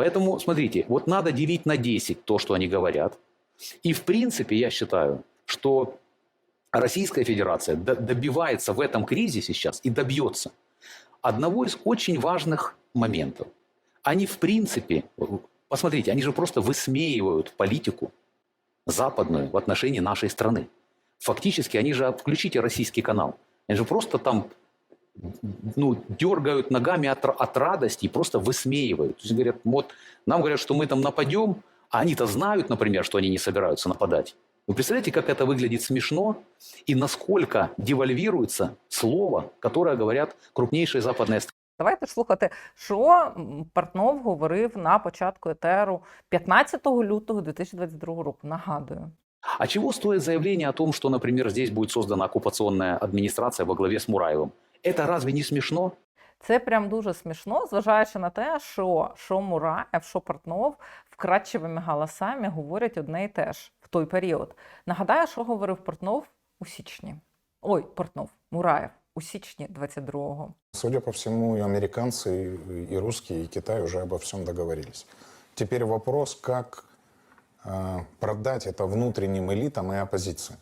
Поэтому, смотрите, вот надо делить на 10 то, что они говорят. И, в принципе, я считаю, что Российская Федерация добивается в этом кризисе сейчас и добьется одного из очень важных моментов. Они, в принципе, посмотрите, они же просто высмеивают политику западную в отношении нашей страны. Фактически они же, включите российский канал, они же просто там ну, дергают ногами от, от радости и просто высмеивают. То есть говорят, вот нам говорят, что мы там нападем, а они-то знают, например, что они не собираются нападать. Вы представляете, как это выглядит смешно и насколько девальвируется слово, которое говорят крупнейшие западные страны. Давайте слухати, що Портнов говорив на початку етеру 15 лютого 2022 року. Нагадую. А чего стоит заявление о том, что, например, здесь будет создана оккупационная администрация во главе с Мураевым? Это разве не смешно? Це прям дуже смішно, зважаючи на те, що, що Мураєв, що Портнов вкрадчивими голосами говорять одне і те ж в той період. Нагадаю, що говорив Портнов у січні. Ой, Портнов, Мураєв у січні 22-го. Судя по всему, и американцы, и- и русские, и Китай уже обо всем договорились. Теперь вопрос, как э, продать это внутренним элитам и оппозиции.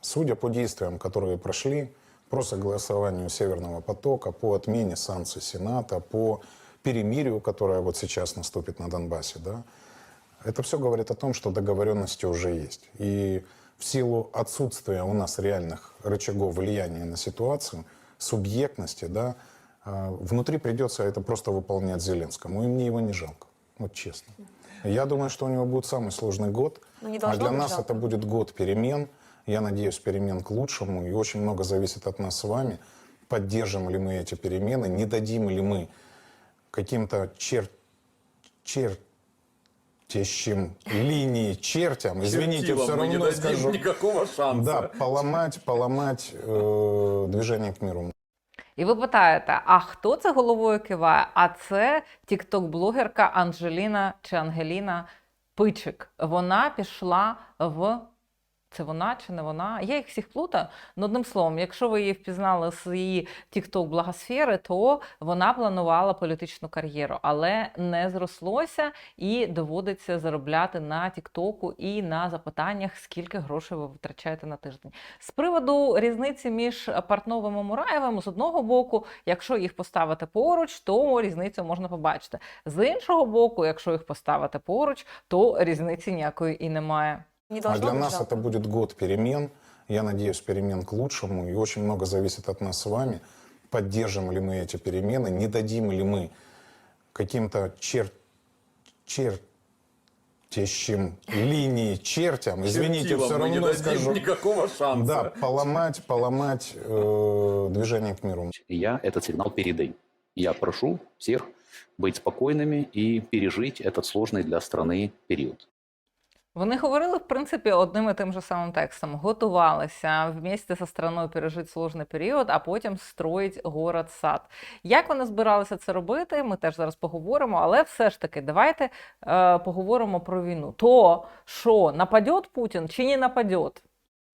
Судя по действиям, которые прошли, По согласованию Северного потока, по отмене санкций Сената, по перемирию, которое вот сейчас наступит на Донбассе, да, это все говорит о том, что договоренности уже есть. И в силу отсутствия у нас реальных рычагов влияния на ситуацию, субъектности, да, э, внутри придется это просто выполнять Зеленскому. И мне его не жалко, вот честно. Я думаю, что у него будет самый сложный год. Ну, а для нас жалко. это будет год перемен. Я надеюсь, перемен к лучшему. И очень много зависит от нас с вами. Поддержим ли мы эти перемены, не дадим ли мы каким-то чер... чертящим линии чертям, извините, Чертилам все мы не равно дадим скажу, никакого шанса. да, поломать, поломать э, движение к миру. І ви питаєте, а хто це головою киває? А це тікток-блогерка Анжеліна чи Ангеліна Пичик. Вона пішла в. це вона чи не вона? Я їх всіх плутаю. Ну, одним словом, якщо ви її впізнали з її тікток благосфери, то вона планувала політичну кар'єру, але не зрослося і доводиться заробляти на тіктоку і на запитаннях, скільки грошей ви витрачаєте на тиждень. З приводу різниці між Портновим і Мураєвим, з одного боку, якщо їх поставити поруч, то різницю можна побачити. З іншого боку, якщо їх поставити поруч, то різниці ніякої і немає. Не А для быть нас жалко. это будет год перемен. Я надеюсь, перемен к лучшему. И очень много зависит от нас с вами. Поддержим ли мы эти перемены, не дадим ли мы каким-то чер... чертящим линии чертям, извините, все не равно дадим скажу, никакого шанса. да, поломать, поломать э, движение к миру. Я этот сигнал передаю. Я прошу всех быть спокойными и пережить этот сложный для страны период. Вони говорили, в принципі, одним і тим же самим текстом. Готувалися вместе зі страною пережити сложний період, а потім строїть город-сад. Як вони збиралися це робити, ми теж зараз поговоримо, але все ж таки, давайте е, поговоримо про війну. То що, нападе Путін чи не нападе?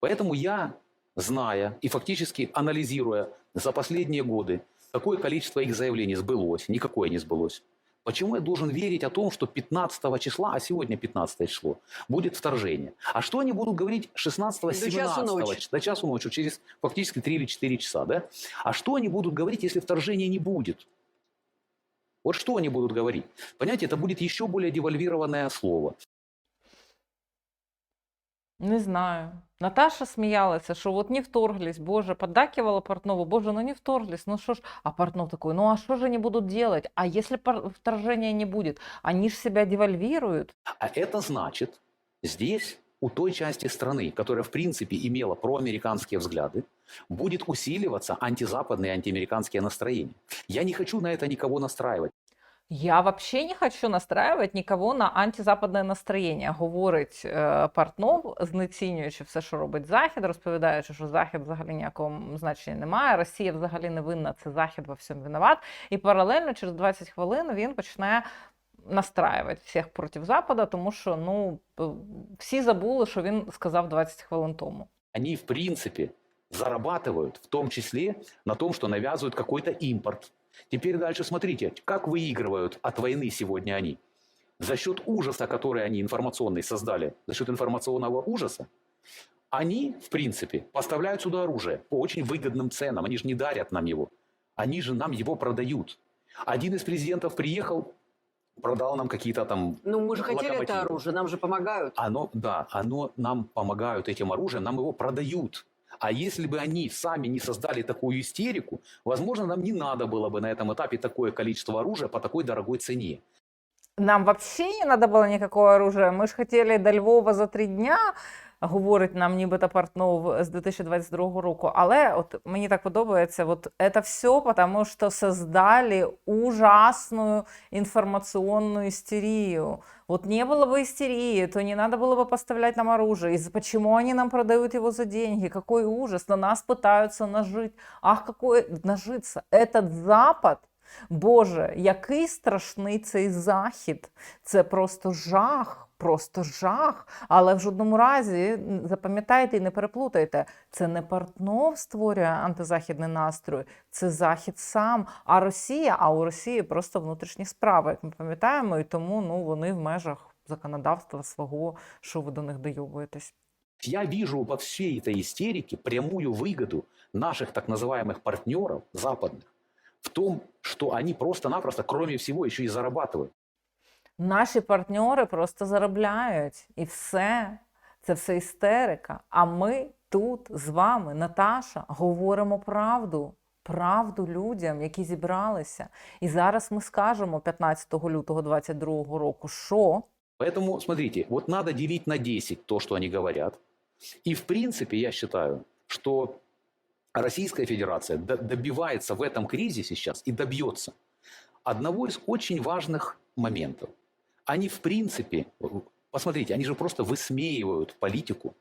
Поэтому я, зная и фактически анализируя за последние годы, какое количество их заявлений сбылось, никакое не сбылось. Почему я должен верить о том, что 15 числа, а сегодня 15 число, будет вторжение? А что они будут говорить 16-17 часу ночи. ч- до часу ночи, через фактически 3 или 4 часа, да? А что они будут говорить, если вторжения не будет? Вот что они будут говорить? Понимаете, это будет еще более девальвированное слово. Не знаю. Наташа смеялась, что вот не вторглись, боже, поддакивала Портнову, боже, ну не вторглись, ну что ж, а Портнов такой, ну а что же они будут делать? А если вторжения не будет? Они же себя девальвируют. А это значит, здесь, у той части страны, которая в принципе имела проамериканские взгляды, будет усиливаться антизападные антиамериканские настроения. Я не хочу на это никого настраивать. Я вообще не хочу настраивать никого на антизападне настроєння, говорить е, Портнов, знецінюючи все, що робить Захід, розповідаючи, що Захід взагалі ніякого значення не має, Росія взагалі не винна, це Захід во всьому винуват. І паралельно через 20 хвилин він почне настраювати всіх проти Запада, тому що ну всі забули, що він сказав 20 хвилин тому. Они в принципе зарабатывают в том числе на том, что навязывают какой-то импорт. Теперь дальше смотрите, как выигрывают от войны сегодня они. за счет ужаса, который они информационный создали, за счет информационного ужаса, они, в принципе, поставляют сюда оружие по очень выгодным ценам. Они же не дарят нам его. Они же нам его продают. Один из президентов приехал, продал нам какие-то там Ну, мы же хотели это оружие, нам же помогают. Оно, да, оно нам помогают этим оружием, нам его продают. А если бы они сами не создали такую истерику, возможно, нам не надо было бы на этом этапе такое количество оружия по такой дорогой цене. Нам вообще не надо було ніякого оружия. Ми ж хотіли до Львова за три дня, говорить нам нібито Портнов з 2022 року. Але от мені так подобається, от це все тому, що создали ужасную информационную истерию. Вот не было бы истерии, то не надо было бы поставлять нам оружие. И за- почему они нам продают его за деньги? Какой ужас! На нас пытаются нажить. Ах, какой нажиться! Этот Запад Боже, який страшний цей захід. Це просто жах, просто жах. Але в жодному разі м, запам'ятайте і не переплутайте. Це не Портнов створює антизахідний настрой, це захід сам. А Росія, а у Росії просто внутрішні справи, як ми пам'ятаємо, і тому ну вони в межах законодавства свого, що ви до них дойовуєтесь. Я вижу во всей этой истерике прямую выгоду наших так называемых партнеров западных в том, что они просто-напросто, кроме всего, еще и зарабатывают. Наші партнери просто заробляють, і все. Це все істерика. А ми тут з вами, Наташа, говоримо правду. Правду людям, які зібралися. І зараз ми скажемо 15 лютого 2022 року, що Поэтому, смотрите, вот надо делить на 10 то, что они говорят. И, в принципе, я считаю, что Российская Федерация д- добивается в этом кризисе сейчас и добьется одного из очень важных моментов. Они, в принципе, в- посмотрите, они же просто высмеивают политику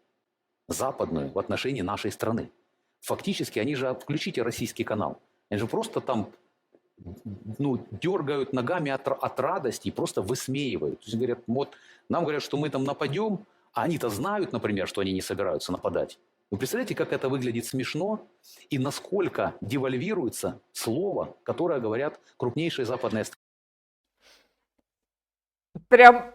западную в отношении нашей страны. Фактически, они же, включите российский канал, они же просто там ну, дергают ногами от, от радости и просто высмеивают. То есть говорят, вот нам говорят, что мы там нападем, а они-то знают, например, что они не собираются нападать. Вы представляете, как это выглядит смешно и насколько девальвируется слово, которое говорят крупнейшие западные страны. Прям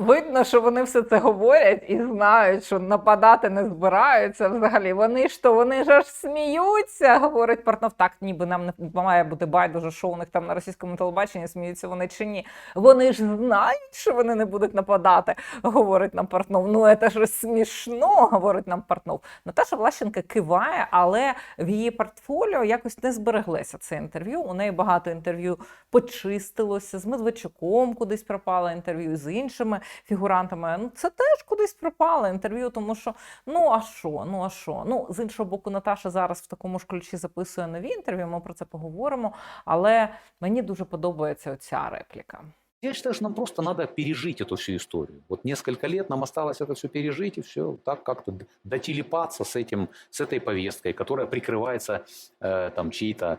видно, що вони все це говорять і знають, що нападати не збираються взагалі. Вони ж то вони ж аж сміються, говорить Портнов. Так, ніби нам не має бути байдуже, що у них там на російському телебаченні сміються вони чи ні. Вони ж знають, що вони не будуть нападати, говорить нам Портнов. Ну це ж смішно, говорить нам Портнов. Наташа Влащенка киває, але в її портфоліо якось не збереглося це інтерв'ю. У неї багато інтерв'ю почистилося, з Медведчуком кудись пропало інтерв'ю, з іншими фігурантами. Ну це теж кудись пропало інтерв'ю, тому що ну а що? Ну а що? Ну з іншого боку, Наташа зараз в такому ж ключі записує нові інтерв'ю. Ми про це поговоримо. Але мені дуже подобається оця репліка. Я считаю, что нам просто надо пережить эту всю историю. Вот несколько лет нам осталось это все пережить и все так как-то д- дотелепаться с, этим, с этой повесткой, которая прикрывается э, там чьей-то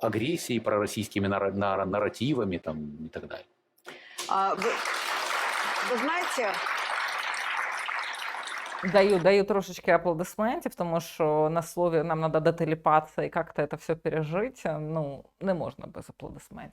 агрессией, пророссийскими нара- нара- нарративами там, и так далее. А, вы, вы знаете, Даю, даю трошечки аплодисментів, тому що на слові нам треба дотеліпатися і як-то це все пережити. Ну, не можна без аплодисментів.